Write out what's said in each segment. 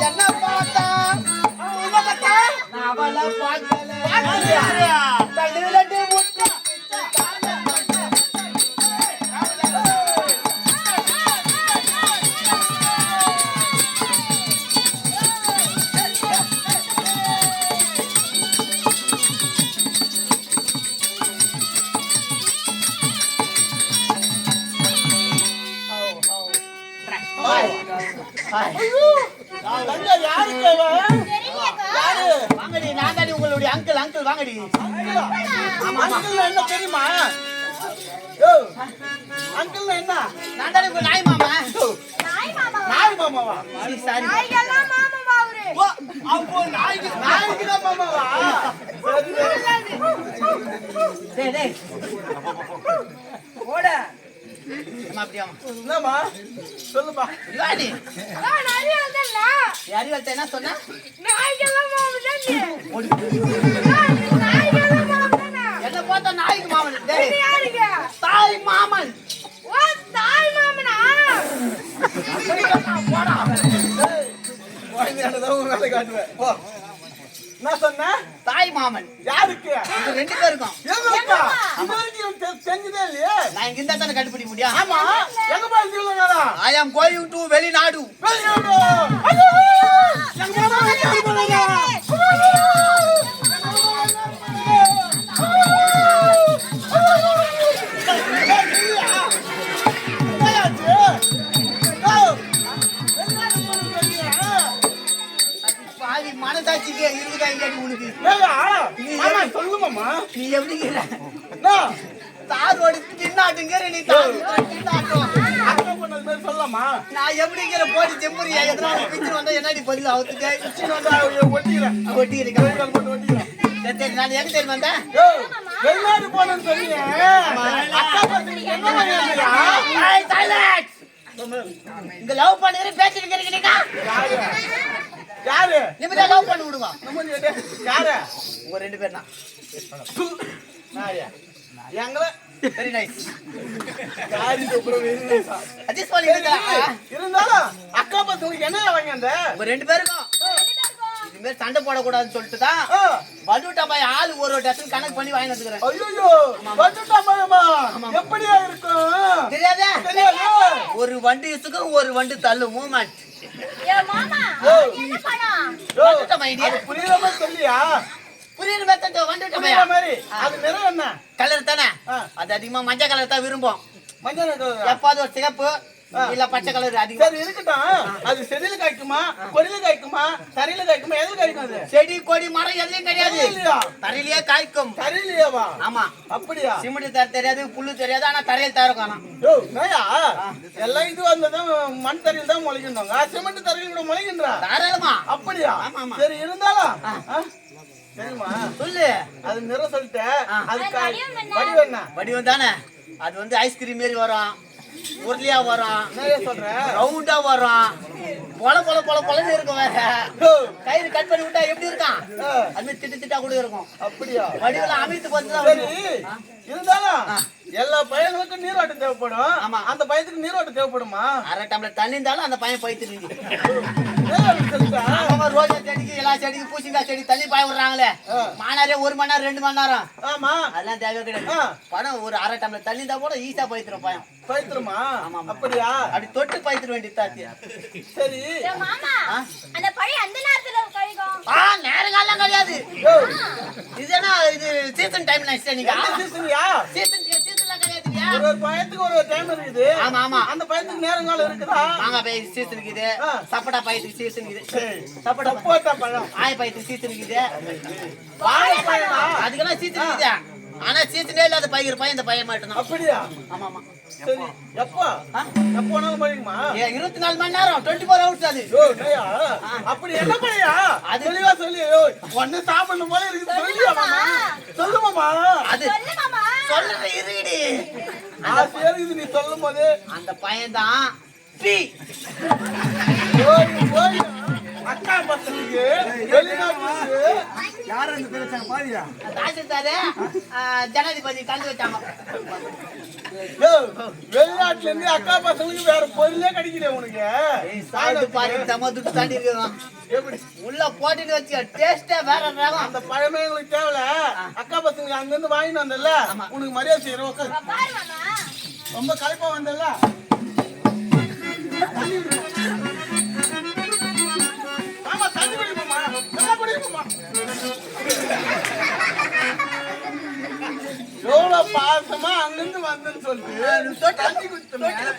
என்ன பார்த்தா? அவளை பார்க்கல. அங்கிள் அங்கிள் என்ன தெரியுமா? அங்கிள் என்ன? நான் தாண்டி உங்க நாய் மாமா? நாய் மாமாவா? சாரி அப்போ நாய்க்கு நாய்க்கு தான் மாமாவா. டேய் டேய். ஓட. சொல்லுமா யாரி வளர்த்த என்ன சொன்ன? நாய்க்கு மாமன் டேய் தாய் மாமன் காட்டுவேன். போ. என்ன சொன்ன? தாய் மாமன் யாருக்கு ரெண்டு பேருக்கும். எங்களுக்கா? இது வரைக்கும் எனக்கு தெ- தெரிஞ்சதே இல்லையே? நான் இங்க இருந்தா தானே கண்டுபிடிக்க முடியும்? ஆமா. எங்க ஐ ஆம் கோயிங் டு வெளிநாடு. வெளிநாடு. நீ சொல்லலாமா? நான் எப்படிங்கிற போடி செம்புரியா எதனால பிச்சு வந்தா என்னடி பதில் அவத்துக்கு சீன வந்தா ஒட்டிக்கிறேன். ஒட்டி இருக்கேன் கைகால் போட்டு ஒட்டிக்கிறேன். சரி நான் எங்க தெரியும் வந்தேன் வெளிநாடு போனேன்னு சொன்னீங்க. அக்கா பசங்களுக்கு என்ன silence! இங்க லவ் பண்ணுகிற பேசிட்டு இருக்கீங்க யாரு? யாரு? நிமிடம் லவ் பண்ணி விடுங்க யாரு? உங்க ரெண்டு பேர் தான்? எங்களை வெரி நைஸ் யாரு இந்த அப்புறம் வெளிநாடு? அட்ஜஸ்ட் பண்ணி இருந்தாலும் அக்கா பசங்களுக்கு என்ன வாங்க அந்த உங்க ரெண்டு பேருக்கும் இது மாதிரி சண்டை போடக்கூடாதுன்னு சொல்லிட்டு தான் வடுட்டா பாய் ஆளு ஒரு ஒரு டசன் கணக்கு பண்ணி வாங்கி வந்துக்கிறேன். ஐயையோ, வந்துட்டா பயமா? எப்படியா இருக்கும்? தெரியாதே? தெரியாது. ஒரு வண்டி இசுக்கும் ஒரு வண்டி தள்ளு மூமெண்ட். வந்துட்டா மைடியா அது புரியுற மாதிரி சொல்லியா? புரியுற மாதிரி வந்துட்டா மாதிரி. அது நிறம் என்ன? கலர் தானே. அது அதிகமா மஞ்சள் கலர் தான் விரும்பும் மஞ்சள். எப்பாவது ஒரு சிகப்பு இல்ல பச்சை கலர் அதிகம்? சரி இருக்கட்டும். அது செடியில காய்க்குமா? கொடியில காய்க்குமா? தரையில காய்க்குமா? எதுல காய்க்கும் அது? செடி கொடி மரம் எதுலயும் கிடையாது. இல்லையா தரையிலேயே காய்க்கும். தரையிலையாவா? ஆமா. அப்படியா? சிமெண்ட் தர தெரியாது புல்லு தெரியாது ஆனா தரையில் தர காணும் எல்லாம் இது வந்ததும் மண் தரையில் தான் முளைக்கணுங்க சிமெண்ட் தரையில் கூட முளைக்கின்றா? தாராளமா. அப்படியா. சரி இருந்தாலும்? சரிம்மா சொல்லு. அது நிறம் சொல்லிட்டு. ஆ. அது காய் வடிவம் என்ன? வடிவம் தானே? அது வந்து ஐஸ்கிரீம் மாரி வரும். உருளியா வரும். சொல்றேன் ரவுண்டா வரும். பொல பொல பொல பொலன்னு இருக்கும் வேற. கயிறு கட் பண்ணி விட்டா எப்படி இருக்கான் அது மாதிரி திட்டு திட்டா கூட இருக்கும். அப்படியா? வடிவெல்லாம் அமைத்து பார்த்து. இருந்தாலும். எல்லா பையனுக்கும் நீரோட்டம் தேவைப்படும். ஆமா. அந்த பையனுக்கு நீரோட்டம் தேவைப்படுமா? அரை டம்ளர் தண்ணி இருந்தாலும் அந்த பையன் போய் ரோஜா செடிக்கு எல்லா செடிக்கு பூசிங்காய் செடி தண்ணி பாய விடுறாங்களே. மானாரே ஒரு மணி நேரம் ரெண்டு மணி நேரம். ஆமா. அதெல்லாம் தேவை கிடையாது. பணம் ஒரு அரை டம்ளர் தண்ணி தான் கூட ஈஸியா பயித்துரும் பயம். ஆமா, ஆமா. அப்படியா? அப்படி தொட்டு பயித்துற வேண்டியது தாத்தி சரி. அந்த பழி அந்த நேரத்துல கழிக்கும். ஆ நேரங்காலம் கிடையாது. யோ, இதுனா இது சீசன் டைம் நினைச்சேன் நீங்க? சீசன்யா சீசன் ஒரு ஒரு பயத்துக்கு ஒரு ஒரு டைம் இருக்குது. ஆமா ஆமா. அந்த பயத்துக்கு நேரங்காலம் இருக்குதா? மாங்காய் பயிர் சீசன் இருக்குது. சப்போட்டா பயிருக்கு சீசன் இருக்குது. சப்போட்டா சப்போட்டா பழம். ஆய பயிருக்கு சீசன் இருக்குது. வாழைப்பழமா அதுக்கெல்லாம் சீசன் இருக்குது? ஆனா சீசனே இல்லாத பயிர் பையன் இந்த பையன் மட்டும் அப்படியா? ஆமா ஆமா. சரி எப்போ? எப்போ ஏ, இருபத்தி நாலு மணி நேரம் டுவெண்ட்டி ஃபோர் ஹவர்ஸ் அது அப்படி என்ன பண்ணியா அது- தெளிவா சொல்லி. ஒண்ணு சாப்பிடணும் போல இருக்குது. சொல்லியா மாமா சொல்லுமாமா அது சொல்லு மாமா சொல்லுங்க இருடி ஆசையா இருக்குது நீ சொல்லும் போது அந்த பையன் தான் பி. ஓய் ஓய் அக்கா பசங்களுக்கு வெளிநாட்டுக்கு யார் அந்த பேர் வச்சாங்க பாதியா தாசில்தாரு ஜனாதிபதி கண்டு வச்சாங்க. வெளிநாட்டுல இருந்து அக்கா பசங்களுக்கு வேற பொருளே கிடைக்கல உனக்கு. சாப்பிட்டு பாரு தம்ம துட்டு தாண்டி இருக்கிறோம் எப்படி? உள்ள போட்டுட்டு வச்சு டேஸ்டே வேற ரகம். அந்த பழமே எங்களுக்கு தேவையில்ல. அக்கா பசங்க அங்க இருந்து வாங்கிட்டு வந்தல உனக்கு மரியாதை செய்யறோம் உட்காரு. பாரு மாமா. ரொம்ப களைப்பா வந்தல எவ்வளவு பாசமா அங்கிருந்து வந்தேன்னு சொல்லிட்டு தண்ணி குடிச்சோம் தொட்டில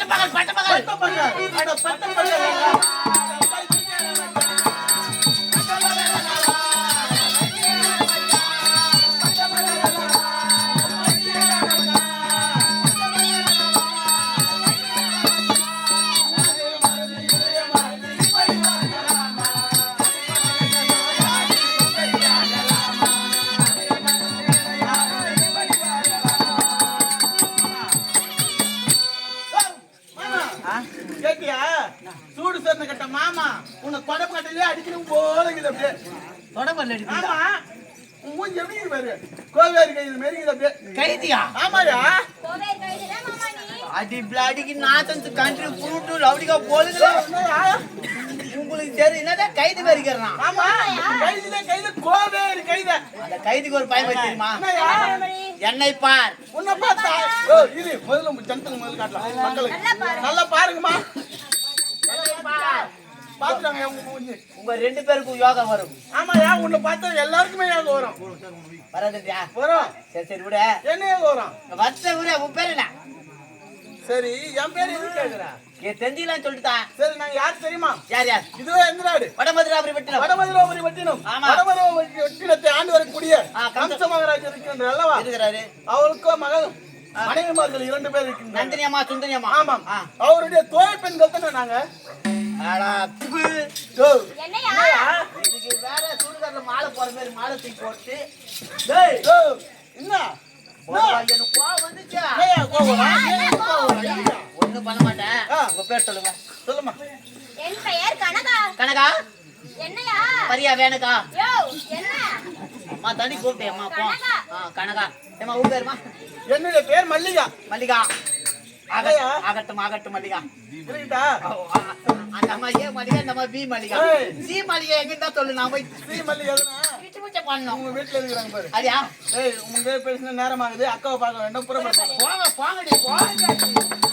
பட்ட பகல் பட்ட பகல். பட்ட பகல். பட்ட பகல். கைதியா? கோவே நீ அடி பிளாடிக்கு நாத்தன்ஸ் கண்ட்ரி ரவுடிகா போலுங்களே என்னய்யா? உங்களுக்கு சரி என்னடா கைது வரிக்கிறான் ஆமா. கைதுல கைது கோவேரி கைத. அந்த கைதுக்கு ஒரு பயன் தெரியுமா? என்னை பார். உன்னை பார்த்தா? இது முதல்ல ஜனத்துக்கு முதல்ல காட்டலாம் நல்லா பாருங்கம்மா. பாத்துட்டாங்க உங்க ரெண்டு பேருக்கும் யோகா வரும். ஆமாயா உன்னை பார்த்தா எல்லாருக்குமே யோகம் வரும். வராதுயா வரும். சரி சரி விட. என்ன யோகம் வரும்? வச்ச விட உன் பேர் என்ன? சரி என் பேர் எதுக்கு கேக்குற. என் தெரிஞ்சிக்கலாம் சொல்லிட்டா. சரி நான் யார் தெரியுமா? யார் யார்? இதுவே எந்த நாடு? வடமதுராபுரி வெட்டின வடமதுராபுரி வட்டினம். ஆமா. வடமதுராபுரி வட்டினத்தை ஆண்டு வரக்கூடிய கம்ச- மகாராஜ் இருக்கின்ற அல்லவா? இருக்கிறாரு. அவருக்கோ மகள் மனைவிமார்கள் இரண்டு பேர் இருக்கின்றனர் நந்தினி அம்மா சுந்தரி அம்மா ஆமாம். அவருடைய தோழ பெண்கள் தானே நாங்க? இதுக்கு வேற சுடுகாட்டுல மாலை போற மாதிரி மாலை தூக்கி போட்டு என்ன? கோவம் வந்துச்சா? கோவம்? ஒண்ணும் பண்ண மாட்டேன். உங்க பேர் சொல்லுங்க. சொல்லுமா என் பெயர் கனகா. கனகா? என்னையா? பரியா வேணுக்கா? யோ என்ன? அம்மா தனி கூப்பிட்டேன் அம்மா போ. கனகா. ஆ கனகா. ஏமா உன் பேருமா? என்னுடைய பேர் மல்லிகா. மல்லிகா? ஆகட்டும் ஆகட்டும் மல்லிகா. ஆ, அந்த அம்மா ஏ மல்லிகா இந்த அம்மா பி மல்லிகா. சி மல்லிகா எங்கிட்ட சொல்லு நான் போய் ஸ்ரீ மல்லிகா உங்க வீட்டுல இருக்கிறாங்க பாரு? அதையா ஏய் உங்க பேசுன நேரம் ஆகுது அக்காவை பார்க்க வேண்டும் புறப்பட போங்க போங்கடி போங்க.